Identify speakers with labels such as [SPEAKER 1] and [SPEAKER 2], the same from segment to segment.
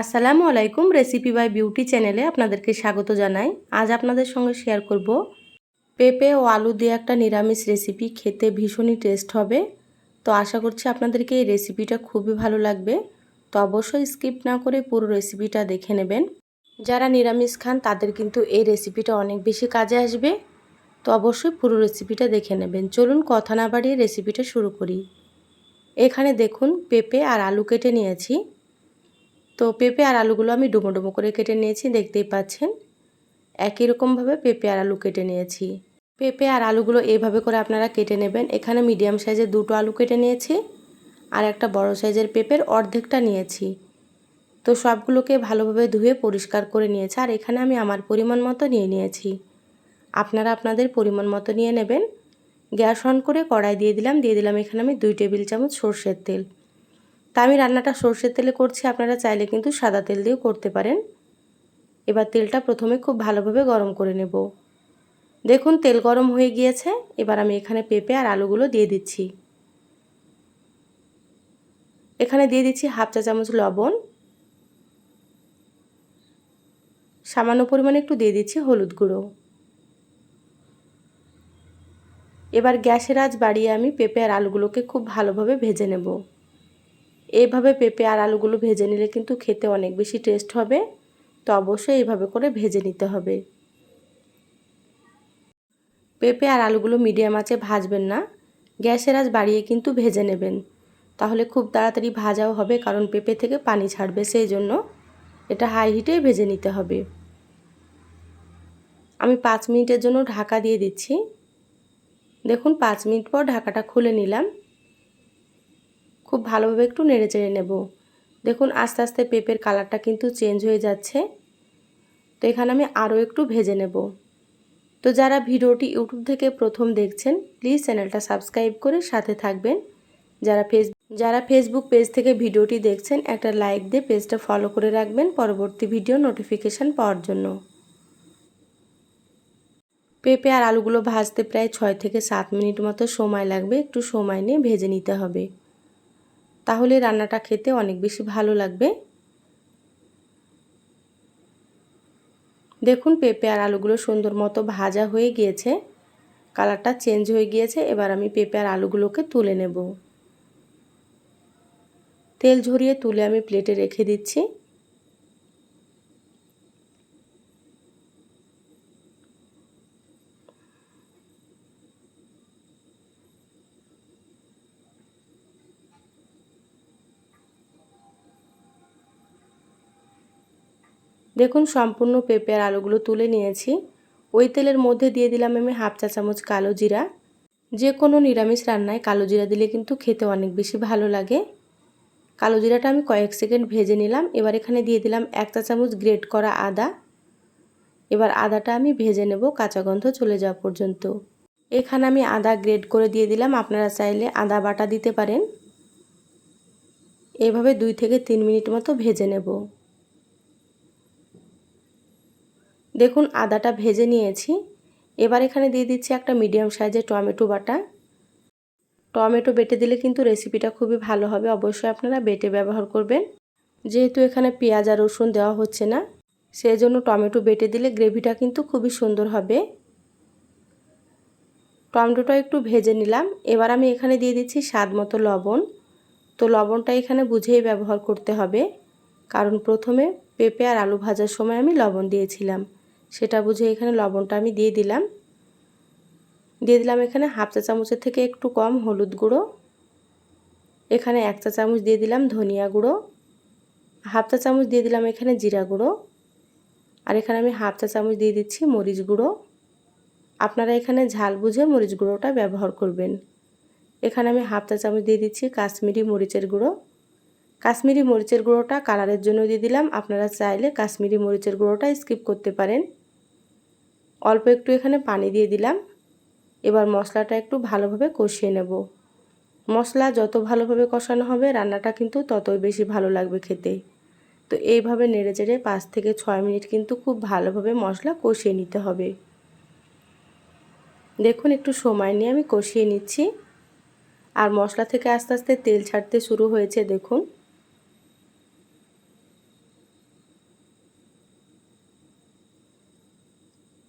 [SPEAKER 1] আসসালামু আলাইকুম recipe by beauty চ্যানেলে আপনাদেরকে স্বাগত জানাই। আজ আপনাদের সঙ্গে শেয়ার করব। পেঁপে ও আলু দিয়ে একটা নিরামিষ রেসিপি খেতে ভীষণই টেস্ট হবে। তো আশা করছি আপনাদেরকে এই রেসিপিটা খুবই ভালো লাগবে। তো অবশ্যই স্কিপ না করে পুরো রেসিপিটা দেখে নেবেন। যারা নিরামিষ খান, তাদের কিন্তু এই রেসিপিটা অনেক বেশি কাজে আসবে। তো অবশ্যই পুরো রেসিপিটা দেখে নেবেন। চলুন কথা না বাড়িয়ে রেসিপিটা শুরু করি। এখানে দেখুন, পেঁপে আর আলু কেটে নিয়েছি। তো পেঁপে আর আলুগুলো আমি ডুমো ডুমো করে কেটে নিয়েছি, দেখতেই পাচ্ছেন। একই রকমভাবে পেঁপে আর আলু কেটে নিয়েছি। পেঁপে আর আলুগুলো এইভাবে করে আপনারা কেটে নেবেন। এখানে মিডিয়াম সাইজের দুটো আলু কেটে নিয়েছি আর একটা বড় সাইজের পেঁপের অর্ধেকটা নিয়েছি। তো সবগুলোকে ভালোভাবে ধুয়ে পরিষ্কার করে নিয়েছি আর এখানে আমি আমার পরিমাণ মতো নিয়ে নিয়েছি। আপনারা আপনাদের পরিমাণ মতো নিয়ে নেবেন। গ্যাস অন করে কড়াই দিয়ে দিলাম। দিয়ে দিলাম এখানে আমি দুই টেবিল চামচ সর্ষের তেল। তা আমি রান্নাটা সর্ষের তেলে করছি, আপনারা চাইলে কিন্তু সাদা তেল দিয়েও করতে পারেন। এবার তেলটা প্রথমে খুব ভালোভাবে গরম করে নেব। দেখুন, তেল গরম হয়ে গিয়েছে, এবার আমি এখানে পেঁপে আর আলুগুলো দিয়ে দিচ্ছি। এখানে দিয়ে দিচ্ছি হাফ চা চামচ লবণ। সামান্য পরিমাণে একটু দিয়ে দিচ্ছি হলুদ গুঁড়ো। এবার গ্যাসের আঁচ বাড়িয়ে আমি পেঁপে আর আলুগুলোকে খুব ভালোভাবে ভেজে নেব। এইভাবে পেঁপে আর আলুগুলো ভেজে নিলে কিন্তু খেতে অনেক বেশি টেস্ট হবে। তো অবশ্যই এইভাবে করে ভেজে নিতে হবে। পেঁপে আর আলুগুলো মিডিয়াম আঁচে ভাজবেন না। গ্যাসের আঁচ বাড়িয়ে কিন্তু ভেজে নেবেন। তাহলে খুব তাড়াতাড়ি ভাজাও হবে, কারণ পেঁপে থেকে পানি ছাড়বে সেই জন্য এটা হাই হিটেই ভেজে নিতে হবে। আমি পাঁচ মিনিটের জন্য ঢাকা দিয়ে দিচ্ছি। দেখুন, পাঁচ মিনিট পর ঢাকাটা খুলে নিলাম। খুব ভালোভাবে একটু নেড়ে চেড়ে নেব। দেখুন, আস্তে আস্তে পেঁপের কালারটা কিন্তু চেঞ্জ হয়ে যাচ্ছে। তো এখানে আমি আরও একটু ভেজে নেব। তো যারা ভিডিওটি ইউটিউব থেকে প্রথম দেখছেন, প্লিজ চ্যানেলটা সাবস্ক্রাইব করে সাথে থাকবেন। যারা ফেস যারা ফেসবুক পেজ থেকে ভিডিওটি দেখছেন, একটা লাইক দিয়ে পেজটা ফলো করে রাখবেন পরবর্তী ভিডিও নোটিফিকেশান পাওয়ার জন্য। পেঁপে আর আলুগুলো ভাজতে প্রায় ছয় থেকে সাত মিনিট মতো সময় লাগবে। একটু সময় নিয়ে ভেজে নিতে হবে। তাহলে রান্নাটা খেতে অনেক বেশি ভালো লাগবে। দেখুন পেঁপে আর আলুগুলো সুন্দর মতো ভাজা হয়ে গিয়েছে। কালারটা চেঞ্জ হয়ে গিয়েছে, এবার আমি পেঁপে আর আলুগুলোকে তুলে নেব। তেল ঝরিয়ে তুলে আমি প্লেটে রেখে দিচ্ছি। দেখুন, সম্পূর্ণ পেঁপে আর আলুগুলো তুলে নিয়েছি। ওই তেলের মধ্যে দিয়ে দিলাম আমি হাফ চা চামচ কালো জিরা। যে কোনো নিরামিষ রান্নায় কালো জিরা দিলে কিন্তু খেতে অনেক বেশি ভালো লাগে। কালো জিরাটা আমি কয়েক সেকেন্ড ভেজে নিলাম। এবার এখানে দিয়ে দিলাম এক চা চামচ গ্রেট করা আদা। এবার আদাটা আমি ভেজে নেব, কাঁচা গন্ধ চলে যাওয়া পর্যন্ত। এখানে আমি আদা গ্রেড করে দিয়ে দিলাম। আপনারা চাইলে আদা বাটা দিতে পারেন। এভাবে দুই থেকে তিন মিনিট মতো ভেজে নেব। দেখুন, আদাটা ভেজে নিয়েছি। এবার এখানে দিয়ে দিচ্ছি একটা মিডিয়াম সাইজের টমেটো বাটা। টমেটো বেটে দিলে কিন্তু রেসিপিটা খুবই ভালো হবে। অবশ্যই আপনারা বেটে ব্যবহার করবেন। যেহেতু এখানে পেঁয়াজ আর রসুন দেওয়া হচ্ছে না সেই জন্য টমেটো বেটে দিলে গ্রেভিটা কিন্তু খুবই সুন্দর হবে। টমেটোটা একটু ভেজে নিলাম। এবার আমি এখানে দিয়ে দিচ্ছি স্বাদ মতো লবণ। তো লবণটা এখানে বুঝেই ব্যবহার করতে হবে। কারণ প্রথমে পেঁপে আর আলু ভাজার সময় আমি লবণ দিয়েছিলাম। সেটা বুঝে এখানে লবণটা আমি দিয়ে দিলাম। দিয়ে দিলাম এখানে হাফ চা চামচের থেকে একটু কম হলুদ গুঁড়ো। এখানে এক চা চামচ দিয়ে দিলাম ধনিয়া গুঁড়ো। হাফ চা চামচ দিয়ে দিলাম এখানে জিরা গুঁড়ো। আর এখানে আমি হাফ চা চামচ দিয়ে দিচ্ছি মরিচ গুঁড়ো। আপনারা এখানে ঝাল বুঝে মরিচ গুঁড়োটা ব্যবহার করবেন। এখানে আমি হাফ চা চামচ দিয়ে দিচ্ছি কাশ্মীরি মরিচের গুঁড়ো। কাশ্মীরি মরিচের গুঁড়োটা কালারের জন্য দিয়ে দিলাম। আপনারা চাইলে কাশ্মীরি মরিচের গুঁড়োটা স্কিপ করতে পারেন। অল্প একটু এখানে পানি দিয়ে দিলাম। এবার মশলাটা একটু ভালোভাবে কষিয়ে নেব। মশলা যত ভালোভাবে কষানো হবে, রান্নাটা কিন্তু ততই বেশি ভালো লাগবে খেতে। তো এইভাবে নেড়ে চেড়ে পাঁচ থেকে ছয় মিনিট কিন্তু খুব ভালোভাবে মশলা কষিয়ে নিতে হবে। দেখুন, একটু সময় নিয়ে আমি কষিয়ে নিচ্ছি। আর মশলা থেকে আস্তে আস্তে তেল ছাড়তে শুরু হয়েছে, দেখুন।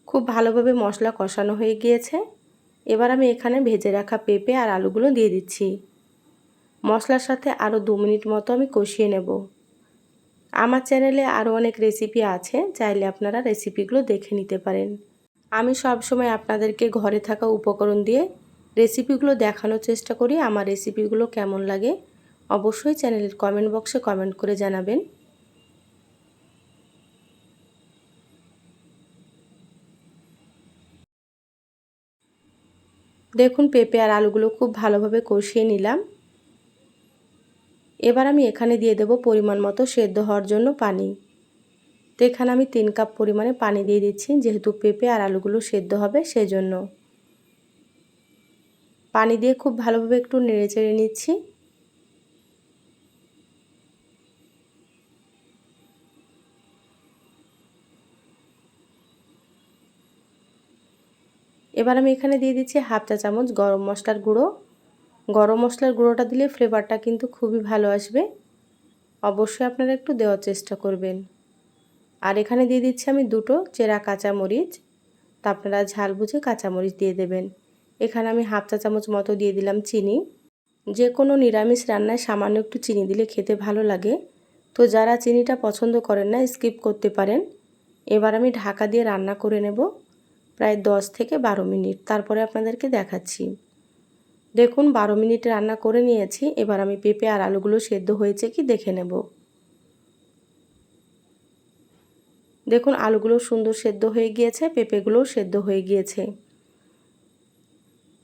[SPEAKER 1] খুব ভালোভাবে মশলা কষানো হয়ে গিয়েছে। এবার আমি এখানে ভেজে রাখা পেঁপে আর আলুগুলো দিয়ে দিচ্ছি। মশলার সাথে আরও দু মিনিট মতো আমি কষিয়ে নেব। আমার চ্যানেলে আরও অনেক রেসিপি আছে, চাইলে আপনারা রেসিপিগুলো দেখে নিতে পারেন। আমি সব সময় আপনাদেরকে ঘরে থাকা উপকরণ দিয়ে রেসিপিগুলো দেখানোর চেষ্টা করি, আমার রেসিপিগুলো কেমন লাগে অবশ্যই চ্যানেলের কমেন্ট বক্সে কমেন্ট করে জানাবেন। দেখুন, পেঁপে আর আলুগুলো খুব ভালোভাবে কষিয়ে নিলাম। এবার আমি এখানে দিয়ে দেব পরিমাণ মতো সেদ্ধ হওয়ার জন্য পানি। তো এখানে আমি তিন কাপ পরিমাণে পানি দিয়ে দিচ্ছি, যেহেতু পেঁপে আর আলুগুলো সেদ্ধ হবে সেজন্য। পানি দিয়ে খুব ভালোভাবে একটু নেড়ে চেড়ে নিচ্ছি। এবার আমি এখানে দিয়ে দিচ্ছি হাফ চা চামচ গরম মশলার গুঁড়ো। গরম মশলার গুঁড়োটা দিলে ফ্লেভারটা কিন্তু খুবই ভালো আসবে। অবশ্যই আপনারা একটু দেওয়ার চেষ্টা করবেন। আর এখানে দিয়ে দিচ্ছি আমি দুটো চেরা কাঁচামরিচ। তা আপনারা ঝাল বুঝে কাঁচামরিচ দিয়ে দেবেন। এখানে আমি হাফ চা চামচ মতো দিয়ে দিলাম চিনি। যে কোনো নিরামিষ রান্নায় সামান্য একটু চিনি দিলে খেতে ভালো লাগে। তো যারা চিনিটা পছন্দ করেন না, স্কিপ করতে পারেন। এবার আমি ঢাকা দিয়ে রান্না করে নেব। প্রায় দশ থেকে বারো মিনিট। তারপরে আপনাদেরকে দেখাচ্ছি। দেখুন, বারো মিনিট রান্না করে নিয়েছি। এবার আমি পেঁপে আর আলুগুলো সেদ্ধ হয়েছে কি দেখে নেব। দেখুন, আলুগুলো সুন্দর সেদ্ধ হয়ে গিয়েছে, পেঁপেগুলোও সেদ্ধ হয়ে গিয়েছে।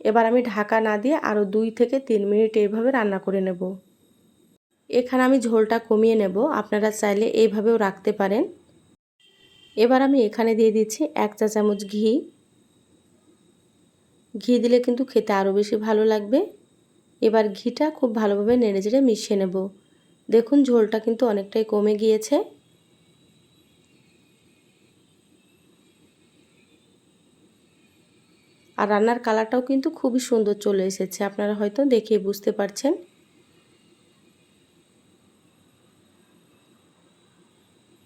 [SPEAKER 1] এবার আমি ঢাকা না দিয়ে আরও দুই থেকে তিন মিনিট এইভাবে রান্না করে নেব। এখানে আমি ঝোলটা কমিয়ে নেব। আপনারা চাইলে এইভাবেও রাখতে পারেন। এবার আমি এখানে দিয়ে দিচ্ছি এক চা চামচ ঘি। ঘি দিলে কিন্তু খেতে আরও বেশি ভালো লাগবে। এবার ঘিটা খুব ভালোভাবে নেড়ে চেড়ে মিশিয়ে নেব। দেখুন ঝোলটা কিন্তু অনেকটাই কমে গিয়েছে। আর রান্নার কালারটাও কিন্তু খুবই সুন্দর চলে এসেছে, আপনারা হয়তো দেখে বুঝতে পারছেন।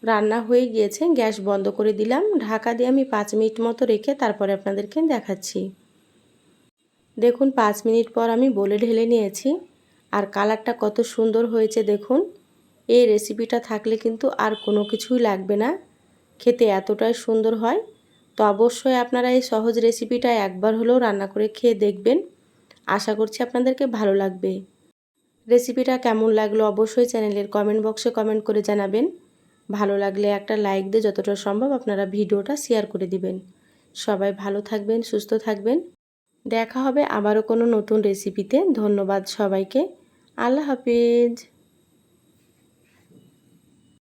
[SPEAKER 1] রান্না হয়ে গিয়েছে, গ্যাস বন্ধ করে দিলাম। ঢাকা দিয়ে আমি পাঁচ মিনিট মতো রেখে তারপরে আপনাদেরকে দেখাচ্ছি। দেখুন, পাঁচ মিনিট পর আমি বলে ঢেলে নিয়েছি। আর কালারটা কত সুন্দর হয়েছে, দেখুন। এই রেসিপিটা থাকলে কিন্তু আর কোনো কিছুই লাগবে না। খেতে এতটাই সুন্দর হয়। তো অবশ্যই আপনারা এই সহজ রেসিপিটা একবার হলেও রান্না করে খেয়ে দেখবেন। আশা করছি আপনাদেরকে ভালো লাগবে। রেসিপিটা কেমন লাগল অবশ্যই চ্যানেলের কমেন্ট বক্সে কমেন্ট করে জানাবেন। ভালো লাগলে একটা লাইক দিয়ে যতটা সম্ভব আপনারা ভিডিওটা শেয়ার করে দিবেন। সবাই ভালো থাকবেন, সুস্থ থাকবেন। দেখা হবে আবারও কোনো নতুন রেসিপিতে ধন্যবাদ সবাইকে। আল্লাহ হাফিজ।